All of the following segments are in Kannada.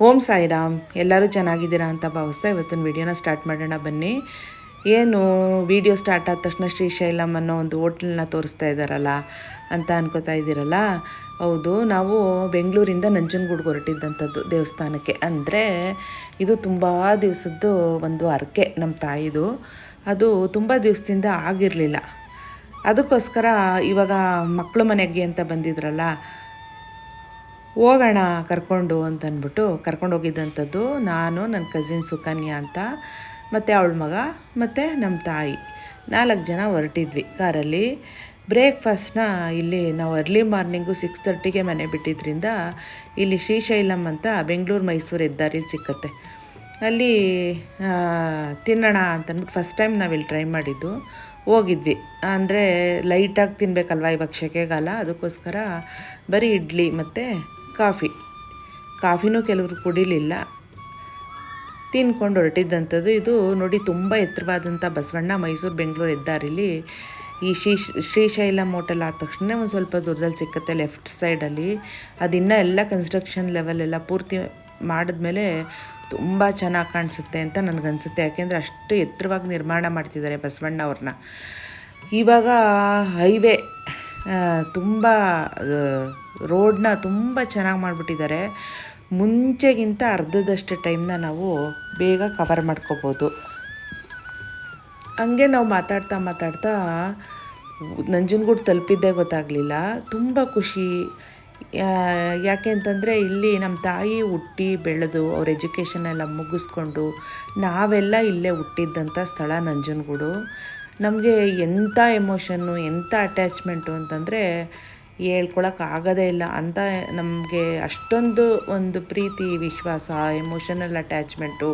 ಓಂ ಸಾಯಿರಾಮ್, ಎಲ್ಲರೂ ಚೆನ್ನಾಗಿದ್ದೀರಾ ಅಂತ ಭಾವಿಸ್ತಾ ಇವತ್ತಿನ ವಿಡಿಯೋನ ಸ್ಟಾರ್ಟ್ ಮಾಡೋಣ ಬನ್ನಿ. ಏನು ವಿಡಿಯೋ ಸ್ಟಾರ್ಟ್ ಆದ ತಕ್ಷಣ ಶ್ರೀಶೈಲಂ ಅನ್ನೋ ಒಂದು ಹೋಟ್ಲನ್ನ ತೋರಿಸ್ತಾ ಇದ್ದಾರಲ್ಲ ಅಂತ ಅನ್ಕೋತಾ ಇದ್ದೀರಲ್ಲ? ಹೌದು, ನಾವು ಬೆಂಗಳೂರಿಂದ ನಂಜನಗೂಡ್ಗೆ ಹೊರಟಿದ್ದಂಥದ್ದು ದೇವಸ್ಥಾನಕ್ಕೆ. ಅಂದರೆ ಇದು ತುಂಬ ದಿವಸದ್ದು ಒಂದು ಹರಕೆ ನಮ್ಮ ತಾಯಿದು. ಅದು ತುಂಬ ದಿವಸದಿಂದ ಆಗಿರಲಿಲ್ಲ. ಅದಕ್ಕೋಸ್ಕರ ಇವಾಗ ಮಕ್ಕಳು ಮನೆಗೆ ಅಂತ ಬಂದಿದ್ರಲ್ಲ ಹೋಗೋಣ ಕರ್ಕೊಂಡು ಅಂತಂದ್ಬಿಟ್ಟು ಕರ್ಕೊಂಡು ಹೋಗಿದ್ದಂಥದ್ದು ನಾನು, ನನ್ನ ಕಸಿನ್ ಸುಕನ್ಯಾ ಅಂತ, ಮತ್ತು ಅವಳ ಮಗ, ಮತ್ತು ನಮ್ಮ ತಾಯಿ. ನಾಲ್ಕು ಜನ ಹೊರಟಿದ್ವಿ ಕಾರಲ್ಲಿ. ಬ್ರೇಕ್ಫಾಸ್ಟ್ನ ಇಲ್ಲಿ ನಾವು ಅರ್ಲಿ ಮಾರ್ನಿಂಗು ಸಿಕ್ಸ್ ತರ್ಟಿಗೆ ಮನೆ ಬಿಟ್ಟಿದ್ರಿಂದ ಇಲ್ಲಿ ಶ್ರೀಶೈಲಂ ಅಂತ ಬೆಂಗಳೂರು, ಮೈಸೂರು ಹೆದ್ದಾರಿ ಸಿಕ್ಕತ್ತೆ. ಅಲ್ಲಿ ತಿನ್ನೋಣ ಅಂತಂದ್ಬಿಟ್ಟು ಫಸ್ಟ್ ಟೈಮ್ ನಾವಿಲ್ಲಿ ಟ್ರೈ ಮಾಡಿದ್ದು. ಹೋಗಿದ್ವಿ. ಅಂದರೆ ಲೈಟಾಗಿ ತಿನ್ನಬೇಕಲ್ವ ಇವಾಗ ಸೆಕೆಗಾಲ ಅದಕ್ಕೋಸ್ಕರ ಬರೀ ಇಡ್ಲಿ ಮತ್ತು ಕಾಫಿ. ಕಾಫಿನೂ ಕೆಲವರು ಕುಡಿಲಿಲ್ಲ. ತಿನ್ಕೊಂಡು ಹೊರಟಿದ್ದಂಥದ್ದು ಇದು ನೋಡಿ ತುಂಬ ಎತ್ತರವಾದಂಥ ಬಸವಣ್ಣ ಮೈಸೂರು ಬೆಂಗಳೂರು ಹೆದ್ದಾರಿಲಿ ಈ ಶ್ರೀ ಶ್ರೀಶೈಲ ಹೋಟೆಲ್ ಆದ ತಕ್ಷಣ ಒಂದು ಸ್ವಲ್ಪ ದೂರದಲ್ಲಿ ಸಿಕ್ಕತ್ತೆ ಲೆಫ್ಟ್ ಸೈಡಲ್ಲಿ. ಅದಿನ್ನೂ ಎಲ್ಲ ಕನ್ಸ್ಟ್ರಕ್ಷನ್ ಲೆವೆಲೆಲ್ಲ ಪೂರ್ತಿ ಮಾಡಿದ್ಮೇಲೆ ತುಂಬ ಚೆನ್ನಾಗಿ ಕಾಣಿಸುತ್ತೆ ಅಂತ ನನಗನ್ಸುತ್ತೆ. ಯಾಕೆಂದರೆ ಅಷ್ಟು ಎತ್ತರವಾಗಿ ನಿರ್ಮಾಣ ಮಾಡ್ತಿದ್ದಾರೆ ಬಸವಣ್ಣ ಅವ್ರನ್ನ. ಇವಾಗ ಹೈವೇ ತುಂಬ ರೋಡ್ನ ತುಂಬ ಚೆನ್ನಾಗಿ ಮಾಡಿಬಿಟ್ಟಿದ್ದಾರೆ. ಮುಂಚೆಗಿಂತ ಅರ್ಧದಷ್ಟು ಟೈಮ್ನ ನಾವು ಬೇಗ ಕವರ್ ಮಾಡ್ಕೋಬೋದು. ಹಂಗೆ ನಾವು ಮಾತಾಡ್ತಾ ಮಾತಾಡ್ತಾ ನಂಜನಗೂಡು ತಲುಪಿದ್ದೇ ಗೊತ್ತಾಗಲಿಲ್ಲ. ತುಂಬ ಖುಷಿ. ಯಾಕೆ ಅಂತಂದರೆ ಇಲ್ಲಿ ನಮ್ಮ ತಾಯಿ ಹುಟ್ಟಿ ಬೆಳೆದು ಅವ್ರ ಎಜುಕೇಷನ್ ಎಲ್ಲ ಮುಗಿಸ್ಕೊಂಡು ನಾವೆಲ್ಲ ಇಲ್ಲೇ ಹುಟ್ಟಿದ್ದಂಥ ಸ್ಥಳ ನಂಜನಗೂಡು. ನಮಗೆ ಎಂಥ ಎಮೋಷನ್ನು ಎಂಥ ಅಟ್ಯಾಚ್ಮೆಂಟು ಅಂತಂದರೆ ಆಗೋದೇ ಇಲ್ಲ ಅಂತ ನಮಗೆ ಅಷ್ಟೊಂದು ಒಂದು ಪ್ರೀತಿ, ವಿಶ್ವಾಸ ಎಮೋಷನಲ್ ಅಟ್ಯಾಚ್ಮೆಂಟು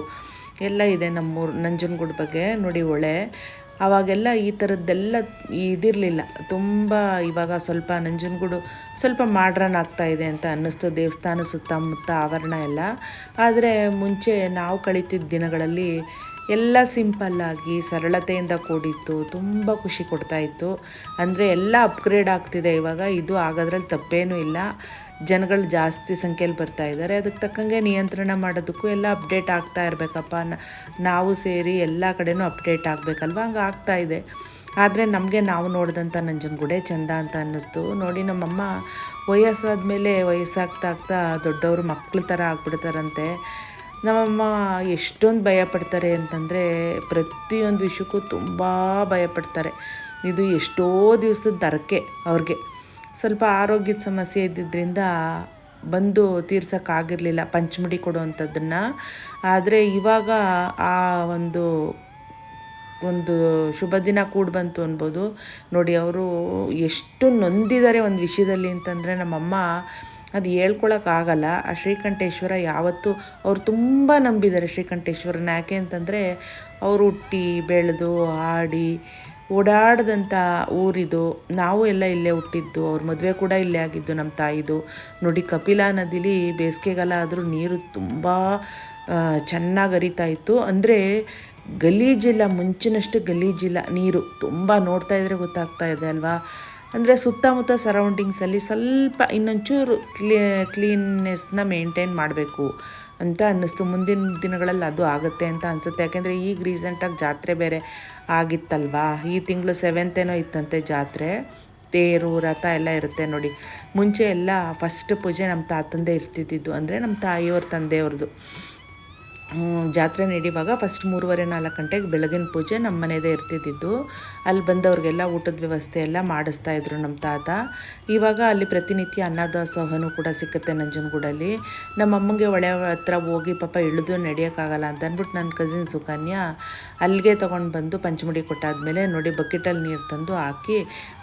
ಎಲ್ಲ ಇದೆ ನಮ್ಮೂರು, ನಂಜನಗೂಡು ಬಗ್ಗೆ ನೋಡಿ ಒಳೆ ಆವಾಗೆಲ್ಲ ಈ ಥರದ್ದೆಲ್ಲ ಇದಿರಲಿಲ್ಲ. ತುಂಬ ಇವಾಗ ಸ್ವಲ್ಪ ನಂಜನಗೂಡು ಸ್ವಲ್ಪ ಮಾಡ್ರನ್ ಆಗ್ತಾ ಇದೆ ಅಂತ ಅನ್ನಿಸ್ತು. ದೇವಸ್ಥಾನ ಸುತ್ತಮುತ್ತ ಆವರಣ ಎಲ್ಲ. ಆದರೆ ಮುಂಚೆ ನಾವು ಕಳೀತಿದ್ದ ದಿನಗಳಲ್ಲಿ ಎಲ್ಲ ಸಿಂಪಲ್ಲಾಗಿ ಸರಳತೆಯಿಂದ ಕೂಡಿತ್ತು ತುಂಬ ಖುಷಿ ಕೊಡ್ತಾ ಇತ್ತು. ಅಂದರೆ ಎಲ್ಲ ಅಪ್ಗ್ರೇಡ್ ಆಗ್ತಿದೆ ಇವಾಗ. ಇದು ಆಗೋದ್ರಲ್ಲಿ ತಪ್ಪೇನೂ ಇಲ್ಲ. ಜನಗಳು ಜಾಸ್ತಿ ಸಂಖ್ಯೆಯಲ್ಲಿ ಬರ್ತಾ ಇದ್ದಾರೆ ಅದಕ್ಕೆ ತಕ್ಕಂಗೆ ನಿಯಂತ್ರಣ ಮಾಡೋದಕ್ಕೂ ಎಲ್ಲ ಅಪ್ಡೇಟ್ ಆಗ್ತಾ ಇರಬೇಕಪ್ಪ. ನಾವು ಸೇರಿ ಎಲ್ಲ ಕಡೆನೂ ಅಪ್ಡೇಟ್ ಆಗಬೇಕಲ್ವ? ಹಂಗೆ ಆಗ್ತಾ ಇದೆ. ಆದರೆ ನಮಗೆ ನಾವು ನೋಡಿದಂಥ ನಂಜನಗೂಡೆ ಚಂದ ಅಂತ ಅನ್ನಿಸ್ತು. ನೋಡಿ ನಮ್ಮಮ್ಮ ವಯಸ್ಸಾದ್ಮೇಲೆ ವಯಸ್ಸಾಗ್ತಾ ಆಗ್ತಾ ದೊಡ್ಡವರು ಮಕ್ಕಳ ಥರ ಆಗ್ಬಿಡ್ತಾರಂತೆ. ನಮ್ಮಮ್ಮ ಎಷ್ಟೊಂದು ಭಯ ಪಡ್ತಾರೆ ಅಂತಂದರೆ ಪ್ರತಿಯೊಂದು ವಿಷಯಕ್ಕೂ ತುಂಬ ಭಯಪಡ್ತಾರೆ. ಇದು ಎಷ್ಟೋ ದಿವಸದ ದರಕೆ ಅವ್ರಿಗೆ. ಸ್ವಲ್ಪ ಆರೋಗ್ಯದ ಸಮಸ್ಯೆ ಇದ್ದಿದ್ದರಿಂದ ಬಂದು ತೀರ್ಸೋಕ್ಕಾಗಿರಲಿಲ್ಲ, ಪಂಚಮಡಿ ಕೊಡುವಂಥದ್ದನ್ನು. ಆದರೆ ಇವಾಗ ಆ ಒಂದು ಒಂದು ಶುಭ ದಿನ ಕೂಡ ಬಂತು ಅನ್ಬೋದು. ನೋಡಿ, ಅವರು ಎಷ್ಟು ನೊಂದಿದ್ದಾರೆ ಒಂದು ವಿಷಯದಲ್ಲಿ ಅಂತಂದರೆ ನಮ್ಮಮ್ಮ ಅದು ಹೇಳ್ಕೊಳಕ್ಕಾಗಲ್ಲ. ಆ ಶ್ರೀಕಂಠೇಶ್ವರ ಯಾವತ್ತೂ ಅವ್ರು ತುಂಬ ನಂಬಿದ್ದಾರೆ ಶ್ರೀಕಂಠೇಶ್ವರನ ಯಾಕೆ ಅಂತಂದರೆ ಅವರು ಹುಟ್ಟಿ, ಬೆಳೆದು ಆಡಿ ಓಡಾಡಿದಂಥ ಊರಿದು. ನಾವು ಎಲ್ಲ ಇಲ್ಲೇ ಹುಟ್ಟಿದ್ದು, ಅವ್ರ ಮದುವೆ ಕೂಡ ಇಲ್ಲೇ ಆಗಿದ್ದು ನಮ್ಮ ತಾಯಿದು. ನೋಡಿ ಕಪಿಲಾ ನದಿಲಿ ಬೇಸಿಗೆಗಾಲ ಆದರೂ ನೀರು ತುಂಬ ಚೆನ್ನಾಗಿ ಹರಿತಾ ಇತ್ತು. ಅಂದರೆ ಗಲೀಜಿಲ್ಲ, ಮುಂಚಿನಷ್ಟು ಗಲೀಜಿಲ್ಲ ನೀರು ತುಂಬ ನೋಡ್ತಾ ಇದ್ರೆ ಗೊತ್ತಾಗ್ತಾ ಇದೆ ಅಲ್ವಾ? ಅಂದರೆ ಸುತ್ತಮುತ್ತ ಸರೌಂಡಿಂಗ್ಸಲ್ಲಿ ಸ್ವಲ್ಪ ಇನ್ನೊಂಚೂರು ಕ್ಲೀ ಕ್ಲೀನ್ನೆಸ್ನ ಮೇಂಟೈನ್ ಮಾಡಬೇಕು ಅಂತ ಅನ್ನಿಸ್ತು. ಮುಂದಿನ ದಿನಗಳಲ್ಲಿ ಅದು ಆಗುತ್ತೆ ಅಂತ ಅನಿಸುತ್ತೆ. ಯಾಕೆಂದರೆ ಈಗ ರೀಸೆಂಟಾಗಿ ಜಾತ್ರೆ ಬೇರೆ ಆಗಿತ್ತಲ್ವಾ? ಈ ತಿಂಗಳು ಸೆವೆಂತೇನೋ ಇತ್ತಂತೆ ಜಾತ್ರೆ. ತೇರು, ರಥ ಎಲ್ಲ ಇರುತ್ತೆ ನೋಡಿ. ಮುಂಚೆ ಎಲ್ಲ ಫಸ್ಟ್ ಪೂಜೆ ನಮ್ಮ ತಾತಂದೆ ಇರ್ತಿದ್ದಿದ್ದು. ಅಂದರೆ ನಮ್ಮ ತಾಯಿಯವ್ರ ತಂದೆಯವ್ರದ್ದು. ಜಾತ್ರೆ ನಡೆಯುವಾಗ ಫಸ್ಟ್ ಮೂರುವರೆ ನಾಲ್ಕು ಗಂಟೆಗೆ ಬೆಳಗಿನ ಪೂಜೆ ನಮ್ಮ ಮನೆಯದೇ ಇರ್ತಿದ್ದಿದ್ದು. ಅಲ್ಲಿ ಬಂದವ್ರಿಗೆಲ್ಲ ಊಟದ ವ್ಯವಸ್ಥೆ ಎಲ್ಲ ಮಾಡಿಸ್ತಾ ಇದ್ರು ನಮ್ಮ ತಾತ. ಇವಾಗ ಅಲ್ಲಿ ಪ್ರತಿನಿತ್ಯ ಅನ್ನದಾಸೋಹನೂ ಕೂಡ ಸಿಕ್ಕತ್ತೆ ನಂಜನಗೂಡಲ್ಲಿ. ನಮ್ಮ ಅಮ್ಮಂಗೆ ಹೊಳೆ ಹತ್ರ ಹೋಗಿ ಪಾಪ ಇಳಿದು ನಡೆಯೋಕ್ಕಾಗಲ್ಲ ಅಂತ ಅಂದ್ಬಿಟ್ಟು ನನ್ನ ಕಸಿನ್ ಸುಕನ್ಯಾ ಅಲ್ಲಿಗೆ ತೊಗೊಂಡು ಬಂದು ಪಂಚಮುಡಿ ಕೊಟ್ಟಾದ್ಮೇಲೆ ನೋಡಿ ಬಕೆಟಲ್ಲಿ ನೀರು ತಂದು ಹಾಕಿ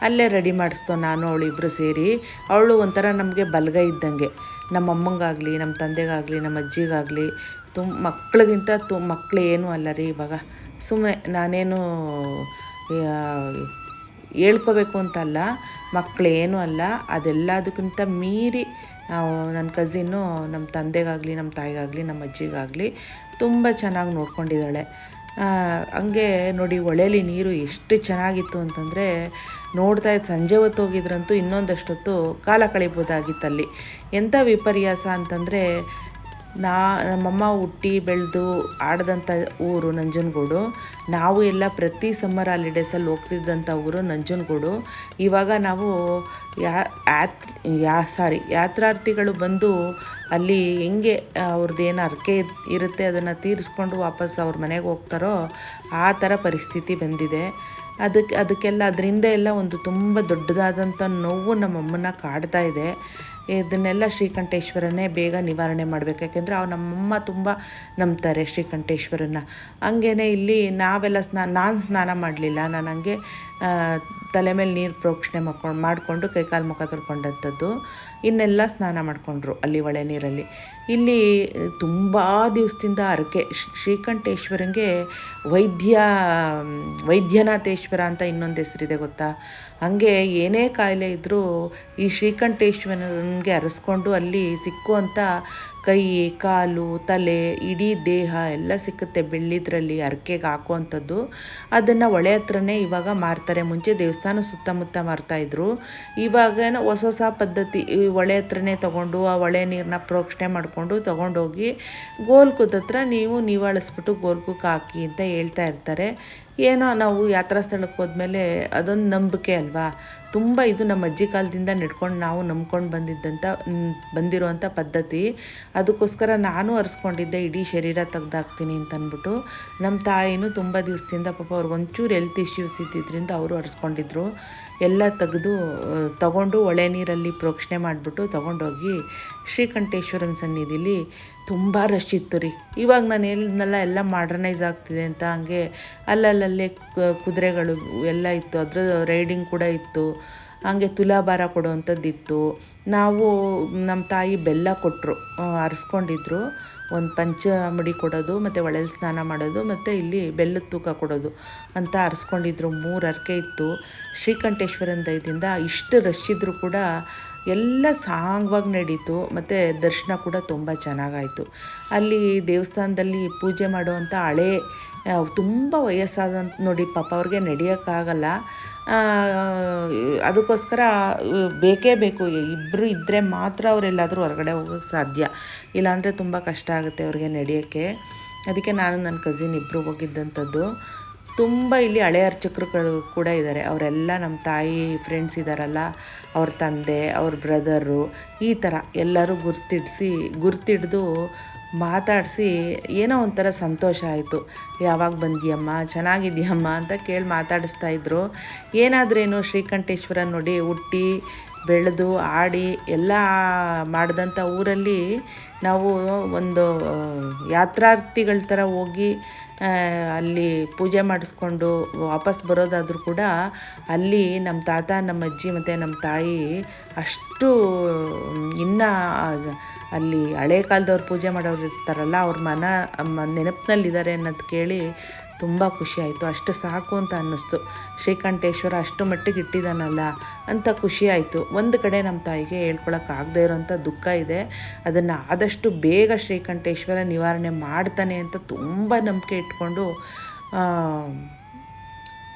ಅಲ್ಲೇ ರೆಡಿ ಮಾಡಿಸ್ತೋ ನಾನು, ಅವಳು ಇಬ್ಬರು ಸೇರಿ. ಅವಳು ಒಂಥರ ನಮಗೆ ಬಲಗೈ ಇದ್ದಂಗೆ. ನಮ್ಮ ಅಮ್ಮಂಗಾಗಲಿ, ನಮ್ಮ ತಂದೆಗಾಗಲಿ, ನಮ್ಮ ಅಜ್ಜಿಗಾಗಲಿ ತುಂಬ ಮಕ್ಳಿಗಿಂತ ತು ಮಕ್ಳು ಏನೂ ಅಲ್ಲ ರೀ ಇವಾಗ. ಸುಮ್ಮನೆ ನಾನೇನು ಹೇಳ್ಕೋಬೇಕು ಅಂತಲ್ಲ, ಮಕ್ಳು ಏನೂ ಅಲ್ಲ. ಅದೆಲ್ಲದಕ್ಕಿಂತ ಮೀರಿ ನನ್ನ ಕಝಿನ್ನು ನಮ್ಮ ತಂದೆಗಾಗಲಿ, ನಮ್ಮ ತಾಯಿಗಾಗಲಿ, ನಮ್ಮ ಅಜ್ಜಿಗಾಗಲಿ ತುಂಬ ಚೆನ್ನಾಗಿ ನೋಡ್ಕೊಂಡಿದ್ದಾಳೆ. ಹಂಗೆ ನೋಡಿ ಒಳೇಲಿ ನೀರು ಎಷ್ಟು ಚೆನ್ನಾಗಿತ್ತು ಅಂತಂದರೆ ನೋಡ್ತಾ ಇದ್ದು ಸಂಜೆ ಹೊತ್ತು ಹೋಗಿದ್ರಂತೂ ಇನ್ನೊಂದಷ್ಟೊತ್ತು ಕಾಲ ಕಳಿಬೋದಾಗಿತ್ತಲ್ಲಿ ಎಂಥ ವಿಪರ್ಯಾಸ ಅಂತಂದರೆ, ನಾ, ನಮ್ಮಮ್ಮ ಹುಟ್ಟಿ ಬೆಳೆದು ಆಡದಂಥ ಊರು ನಂಜನಗೂಡು. ನಾವು ಎಲ್ಲ ಪ್ರತಿ ಸಮ್ಮರ್ ಹಾಲಿಡೇಸಲ್ಲಿ ಹೋಗ್ತಿದ್ದಂಥ ಊರು ನಂಜನಗೂಡು. ಇವಾಗ ನಾವು ಯಾ ಯಾತ್ ಯಾ, ಸಾರಿ, ಯಾತ್ರಾರ್ಥಿಗಳು ಬಂದು ಅಲ್ಲಿ ಹೆಂಗೆ ಅವ್ರದ್ದು ಏನು ಹರಕೆ ಇರುತ್ತೆ ಅದನ್ನು ತೀರಿಸ್ಕೊಂಡು ವಾಪಸ್ ಅವ್ರ ಮನೆಗೆ ಹೋಗ್ತಾರೋ ಆ ಥರ ಪರಿಸ್ಥಿತಿ ಬಂದಿದೆ. ಅದಕ್ಕೆ ಅದಕ್ಕೆಲ್ಲ ಅದರಿಂದ ಎಲ್ಲ ಒಂದು ತುಂಬ ದೊಡ್ಡದಾದಂಥ ನೋವು ನಮ್ಮಮ್ಮನ ಕಾಡ್ತಾ ಇದೆ. ಇದನ್ನೆಲ್ಲ ಶ್ರೀಕಂಠೇಶ್ವರನೇ ಬೇಗ ನಿವಾರಣೆ ಮಾಡಬೇಕು. ಯಾಕೆಂದರೆ ಅವ್ರು ನಮ್ಮಮ್ಮ ತುಂಬ ನಂಬ್ತಾರೆ ಶ್ರೀಕಂಠೇಶ್ವರನ ಹಂಗೇ ಇಲ್ಲಿ ನಾವೆಲ್ಲ ಸ್ನಾ, ನಾನು ಸ್ನಾನ ಮಾಡಲಿಲ್ಲ. ನಾನು ಹಂಗೆ ತಲೆ ಮೇಲೆ ನೀರು ಪ್ರೋಕ್ಷಣೆ ಮಾಡ್ಕೊಂಡು ಮಾಡಿಕೊಂಡು ಕೈಕಾಲು ಮುಖ ತೊಳ್ಕೊಂಡಂಥದ್ದು. ಇನ್ನೆಲ್ಲ ಸ್ನಾನ ಮಾಡಿಕೊಂಡ್ರು ಅಲ್ಲಿ ಒಳೆ ನೀರಲ್ಲಿ. ಇಲ್ಲಿ ತುಂಬ ದಿವಸದಿಂದ ಅರಕೆ ಶ್ರೀಕಂಠೇಶ್ವರಂಗೆ ವೈದ್ಯ ವೈದ್ಯನಾಥೇಶ್ವರ ಅಂತ ಇನ್ನೊಂದು ಹೆಸರಿದೆ ಗೊತ್ತಾ? ಹಾಗೆ ಏನೇ ಕಾಯಿಲೆ ಇದ್ದರೂ ಈ ಶ್ರೀಕಂಠೇಶ್ವರನಿಗೆ ಅರಸ್ಕೊಂಡು ಅಲ್ಲಿ ಸಿಕ್ಕುವಂಥ ಕೈ, ಕಾಲು, ತಲೆ, ಇಡೀ ದೇಹ ಎಲ್ಲ ಸಿಕ್ಕುತ್ತೆ. ಬೆಳ್ಳಿದ್ರಲ್ಲಿ ಅರ್ಕೆಗೆ ಹಾಕುವಂಥದ್ದು. ಅದನ್ನು ಹೊಳೆ ಹತ್ರನೇ ಇವಾಗ ಮಾರ್ತಾರೆ. ಮುಂಚೆ ದೇವಸ್ಥಾನ ಸುತ್ತಮುತ್ತ ಮಾರ್ತಾಯಿದ್ರು ಇವಾಗ ಹೊಸ ಹೊಸ ಪದ್ಧತಿ ಹೊಳೆ ಹತ್ರನೇ ತೊಗೊಂಡು, ಆ ಹೊಳೆ ನೀರನ್ನ ಪ್ರೋಕ್ಷಣೆ ಮಾಡಿಕೊಂಡು ತೊಗೊಂಡೋಗಿ ಗೋಲ್ಕುದ ಹತ್ರ ನೀವು ನೀವಾಳಿಸ್ಬಿಟ್ಟು ಗೋಲ್ಕುಕ್ಕೆ ಹಾಕಿ ಅಂತ ಹೇಳ್ತಾ ಇರ್ತಾರೆ. ಏನೋ ನಾವು ಯಾತ್ರಾ ಸ್ಥಳಕ್ಕೆ ಹೋದ್ಮೇಲೆ ಅದೊಂದು ನಂಬಿಕೆ ಅಲ್ವಾ? ತುಂಬ ಇದು ನಮ್ಮ ಅಜ್ಜಿ ಕಾಲದಿಂದ ನಡ್ಕೊಂಡು ನಾವು ನಂಬ್ಕೊಂಡು ಬಂದಿದ್ದಂಥ ಬಂದಿರುವಂಥ ಪದ್ಧತಿ. ಅದಕ್ಕೋಸ್ಕರ ನಾನು ಅರ್ಸ್ಕೊಂಡಿದ್ದೆ, ಇಡೀ ಶರೀರ ತೆಗ್ದಾಕ್ತೀನಿ ಅಂತ ಅಂದ್ಬಿಟ್ಟು ನಮ್ಮ ತಾಯಿನೂ ತುಂಬ ದಿವಸದಿಂದ ಪಾಪ ಅವ್ರಿಗೆ ಒಂಚೂರು ಹೆಲ್ತ್ ಇಶ್ಯೂಸ್ ಇದ್ದಿದ್ದರಿಂದ ಅವರು ಅರ್ಸ್ಕೊಂಡಿದ್ರು. ಎಲ್ಲ ತೆಗೆದು ತಗೊಂಡು ಒಳೆ ನೀರಲ್ಲಿ ಪ್ರೋಕ್ಷಣೆ ಮಾಡಿಬಿಟ್ಟು ತಗೊಂಡೋಗಿ ಶ್ರೀಕಂಠೇಶ್ವರನ ಸನ್ನಿಧಿಲಿ ತುಂಬ ರಶ್ ಇತ್ತು ರೀ. ಇವಾಗ ನಾನು ಹೇಳಿದ್ನಲ್ಲ ಎಲ್ಲ ಮಾಡ್ರನೈಸ್ ಆಗ್ತಿದೆ ಅಂತ ಹಂಗೆ ಅಲ್ಲಲ್ಲಲ್ಲೇ ಕ- ಕುದುರೆಗಳು ಎಲ್ಲ ಇತ್ತು. ಅದ್ರ ರೈಡಿಂಗ್ ಕೂಡ ಇತ್ತು. ಹಾಗೆ ತುಲಾಭಾರ ಕೊಡುವಂಥದ್ದಿತ್ತು. ನಾವು ನಮ್ಮ ತಾಯಿ ಬೆಲ್ಲ ಕೊಟ್ಟರು ಅರಿಸ್ಕೊಂಡಿದ್ರು. ಒಂದು ಪಂಚ ಮಡಿ ಕೊಡೋದು, ಮತ್ತು ಒಳಲ್ ಸ್ನಾನ ಮಾಡೋದು, ಮತ್ತು ಇಲ್ಲಿ ಬೆಲ್ಲದ ತೂಕ ಕೊಡೋದು ಅಂತ ಅರ್ಸ್ಕೊಂಡಿದ್ರು. ಮೂರು ಅರ್ಕೆ ಇತ್ತು. ಶ್ರೀಕಂಠೇಶ್ವರನ ದಯದಿಂದ ಇಷ್ಟು ರಶ್ ಇದ್ದರೂ ಕೂಡ ಎಲ್ಲ ಸಾಂಗವಾಗಿ ನಡೀತು, ಮತ್ತು ದರ್ಶನ ಕೂಡ ತುಂಬ ಚೆನ್ನಾಗಾಯಿತು. ಅಲ್ಲಿ ದೇವಸ್ಥಾನದಲ್ಲಿ ಪೂಜೆ ಮಾಡುವಂಥ ಹಳೆ ತುಂಬ ವಯಸ್ಸಾದಂಥ ನೋಡಿ ಪಾಪ ಅವ್ರಿಗೆ ನಡೆಯೋಕ್ಕಾಗಲ್ಲ. ಅದಕ್ಕೋಸ್ಕರ ಬೇಕೇ ಬೇಕು. ಇಬ್ಬರು ಇದ್ದರೆ ಮಾತ್ರ ಅವರೆಲ್ಲಾದರೂ ಹೊರಗಡೆ ಹೋಗೋಕ್ಕೆ ಸಾಧ್ಯ. ಇಲ್ಲಾಂದರೆ ತುಂಬ ಕಷ್ಟ ಆಗುತ್ತೆ ಅವ್ರಿಗೆ ನಡೆಯೋಕ್ಕೆ. ಅದಕ್ಕೆ ನಾನು ನನ್ನ ಕಸಿನ್ ಇಬ್ಬರು ಹೋಗಿದ್ದಂಥದ್ದು. ತುಂಬ ಇಲ್ಲಿ ಹಳೆ ಅರ್ಚಕರುಗಳು ಕೂಡ ಇದ್ದಾರೆ ಅವರೆಲ್ಲ ನಮ್ಮ ತಾಯಿ ಫ್ರೆಂಡ್ಸ್ ಇದ್ದಾರಲ್ಲ ಅವ್ರ ತಂದೆ, ಅವ್ರ ಬ್ರದರು ಈ ಥರ ಎಲ್ಲರೂ ಗುರ್ತಿಡಿಸಿ, ಗುರ್ತಿಡ್ದು ಮಾತಾಡಿಸಿ ಏನೋ ಒಂಥರ ಸಂತೋಷ ಆಯಿತು. ಯಾವಾಗ ಬಂದಿಯಮ್ಮ, ಚೆನ್ನಾಗಿದ್ಯಮ್ಮ ಅಂತ ಕೇಳಿ ಮಾತಾಡಿಸ್ತಾ ಇದ್ರು. ಏನಾದ್ರೇನು ಶ್ರೀಕಂಠೇಶ್ವರ ನೋಡಿ ಹುಟ್ಟಿ ಬೆಳೆದು ಆಡಿ ಎಲ್ಲ ಮಾಡಿದಂಥ ಊರಲ್ಲಿ ನಾವು ಒಂದು ಯಾತ್ರಾರ್ಥಿಗಳ ಥರ ಹೋಗಿ ಅಲ್ಲಿ ಪೂಜೆ ಮಾಡಿಸ್ಕೊಂಡು ವಾಪಸ್ ಬರೋದಾದರೂ ಕೂಡ ಅಲ್ಲಿ ನಮ್ಮ ತಾತ, ನಮ್ಮ ಅಜ್ಜಿ ಮತ್ತು ನಮ್ಮ ತಾಯಿ ಅಷ್ಟು, ಇನ್ನು ಅಲ್ಲಿ ಹಳೆ ಕಾಲದವ್ರು ಪೂಜೆ ಮಾಡೋರು ಇರ್ತಾರಲ್ಲ, ಅವ್ರ ಮನ ನೆನಪಿನಲ್ಲಿದ್ದಾರೆ ಅನ್ನೋದು ಕೇಳಿ ತುಂಬ ಖುಷಿಯಾಯಿತು ಅಷ್ಟು ಸಾಕು ಅಂತ ಅನ್ನಿಸ್ತು. ಶ್ರೀಕಂಠೇಶ್ವರ ಅಷ್ಟು ಮಟ್ಟಿಗೆ ಇಟ್ಟಿದ್ದಾನಲ್ಲ ಅಂತ ಖುಷಿಯಾಯಿತು ಒಂದು ಕಡೆ ನಮ್ಮ ತಾಯಿಗೆ ಹೇಳ್ಕೊಳಕ್ಕಾಗದೇ ಇರೋಂಥ ದುಃಖ ಇದೆ. ಅದನ್ನು ಆದಷ್ಟು ಬೇಗ ಶ್ರೀಕಂಠೇಶ್ವರ ನಿವಾರಣೆ ಮಾಡ್ತಾನೆ ಅಂತ ತುಂಬ ನಂಬಿಕೆ ಇಟ್ಕೊಂಡು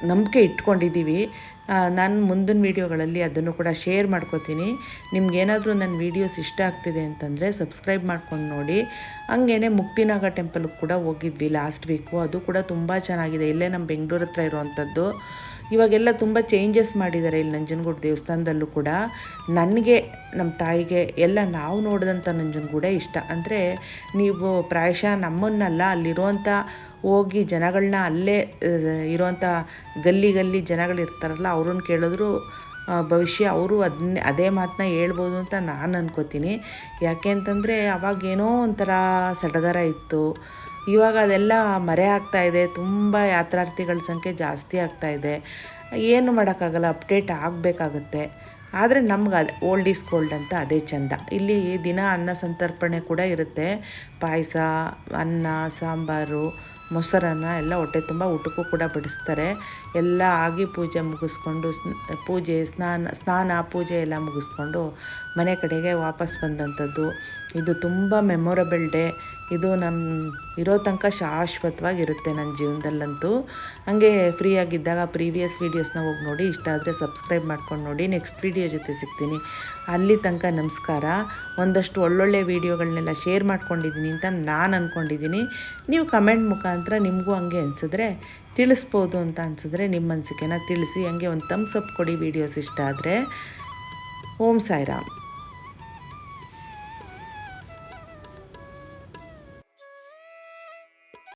ನಂಬಿಕೆ ಇಟ್ಕೊಂಡಿದ್ದೀವಿ. ನಾನು ಮುಂದಿನ ವೀಡಿಯೋಗಳಲ್ಲಿ ಅದನ್ನು ಕೂಡ ಶೇರ್ ಮಾಡ್ಕೋತೀನಿ. ನಿಮ್ಗೇನಾದರೂ ನನ್ನ ವೀಡಿಯೋಸ್ ಇಷ್ಟ ಆಗ್ತಿದೆ ಅಂತಂದರೆ ಸಬ್ಸ್ಕ್ರೈಬ್ ಮಾಡ್ಕೊಂಡು ನೋಡಿ. ಹಂಗೇನೆ ಮುಕ್ತಿನಾಗ ಟೆಂಪಲ್ಗೆ ಕೂಡ ಹೋಗಿದ್ವಿ ಲಾಸ್ಟ್ ವೀಕು ಅದು ಕೂಡ ತುಂಬ ಚೆನ್ನಾಗಿದೆ. ಇಲ್ಲೇ ನಮ್ಮ ಬೆಂಗಳೂರು ಹತ್ರ ಇರುವಂಥದ್ದು ಇವಾಗೆಲ್ಲ ತುಂಬ ಚೇಂಜಸ್ ಮಾಡಿದ್ದಾರೆ ಇಲ್ಲಿ ನಂಜನಗೂಡು ದೇವಸ್ಥಾನದಲ್ಲೂ ಕೂಡ. ನನಗೆ ನಮ್ಮ ತಾಯಿಗೆ ಎಲ್ಲ ನಾವು ನೋಡಿದಂಥ ನಂಜನಗೂಡೇ ಇಷ್ಟ. ಅಂದರೆ ನೀವು ಪ್ರಾಯಶಃ ನಮ್ಮನ್ನಲ್ಲ ಅಲ್ಲಿರುವಂಥ ಹೋಗಿ ಜನಗಳನ್ನ ಅಲ್ಲೇ ಇರೋವಂಥ ಗಲ್ಲಿ ಗಲ್ಲಿ ಜನಗಳು ಇರ್ತಾರಲ್ಲ, ಅವ್ರನ್ನ ಕೇಳಿದ್ರು ಭವಿಷ್ಯ ಅವರು ಅದನ್ನೇ ಅದೇ ಮಾತನ್ನ ಹೇಳ್ಬೋದು ಅಂತ ನಾನು ಅನ್ಕೋತೀನಿ. ಯಾಕೆ ಅಂತಂದರೆ ಅವಾಗೇನೋ ಒಂಥರ ಸಡಗರ ಇತ್ತು. ಇವಾಗ ಅದೆಲ್ಲ ಮರೆ ಆಗ್ತಾ ಇದೆ, ತುಂಬ ಯಾತ್ರಾರ್ಥಿಗಳ ಸಂಖ್ಯೆ ಜಾಸ್ತಿ ಆಗ್ತಾ ಇದೆ. ಏನು ಮಾಡೋಕ್ಕಾಗಲ್ಲ, ಅಪ್ಡೇಟ್ ಆಗಬೇಕಾಗುತ್ತೆ. ಆದರೆ ನಮ್ಗೆ ಅದು ಓಲ್ಡ್ ಈಸ್ ಗೋಲ್ಡ್ ಅಂತ ಅದೇ ಚಂದ. ಇಲ್ಲಿ ದಿನ ಅನ್ನ ಸಂತರ್ಪಣೆ ಕೂಡ ಇರುತ್ತೆ. ಪಾಯಸ, ಅನ್ನ, ಸಾಂಬಾರು ಮೊಸರನ್ನ ಎಲ್ಲ ಹೊಟ್ಟೆ ತುಂಬ ಊಟಕ್ಕೂ ಕೂಡ ಬಡಿಸ್ತಾರೆ. ಎಲ್ಲ ಆಗಿ ಪೂಜೆ ಮುಗಿಸ್ಕೊಂಡು ಪೂಜೆ ಸ್ನಾನ ಸ್ನಾನ, ಪೂಜೆ ಎಲ್ಲ ಮುಗಿಸ್ಕೊಂಡು ಮನೆ ಕಡೆಗೆ ವಾಪಸ್ ಬಂದಂಥದ್ದು. ಇದು ತುಂಬ ಮೆಮೊರಬಲ್ ಡೇ ಇದು ನನ್ನ ಇರೋ ತನಕ ಶಾಶ್ವತವಾಗಿರುತ್ತೆ ನನ್ನ ಜೀವನದಲ್ಲಂತೂ. ಹಾಗೆ ಫ್ರೀ ಆಗಿದ್ದಾಗ ಪ್ರೀವಿಯಸ್ ವೀಡಿಯೋಸ್ನ ಹೋಗಿ ನೋಡಿ, ಇಷ್ಟ ಆದರೆ ಸಬ್ಸ್ಕ್ರೈಬ್ ಮಾಡ್ಕೊಂಡು ನೋಡಿ ನೆಕ್ಸ್ಟ್ ವೀಡಿಯೋ ಜೊತೆ ಸಿಗ್ತೀನಿ. ಅಲ್ಲಿ ತನಕ ನಮಸ್ಕಾರ. ಒಂದಷ್ಟು ಒಳ್ಳೊಳ್ಳೆ ವೀಡಿಯೋಗಳನ್ನೆಲ್ಲ ಶೇರ್ ಮಾಡ್ಕೊಂಡಿದ್ದೀನಿ ಅಂತ ನಾನು ಅಂದ್ಕೊಂಡಿದ್ದೀನಿ ನೀವು ಕಮೆಂಟ್ ಮುಖಾಂತರ ನಿಮಗೂ ಹಂಗೆ ಅನಿಸಿದ್ರೆ ತಿಳಿಸ್ಬೋದು ಅಂತ ಅನಿಸಿದ್ರೆ ನಿಮ್ಮ ಅನಿಸಿಕೆನ ತಿಳಿಸಿ, ಹಂಗೆ ಒಂದು ತಮ್ಸ್ ಅಪ್ ಕೊಡಿ ವೀಡಿಯೋಸ್ ಇಷ್ಟ ಆದರೆ. ಓಂ ಸಾಯಿರಾಮ್.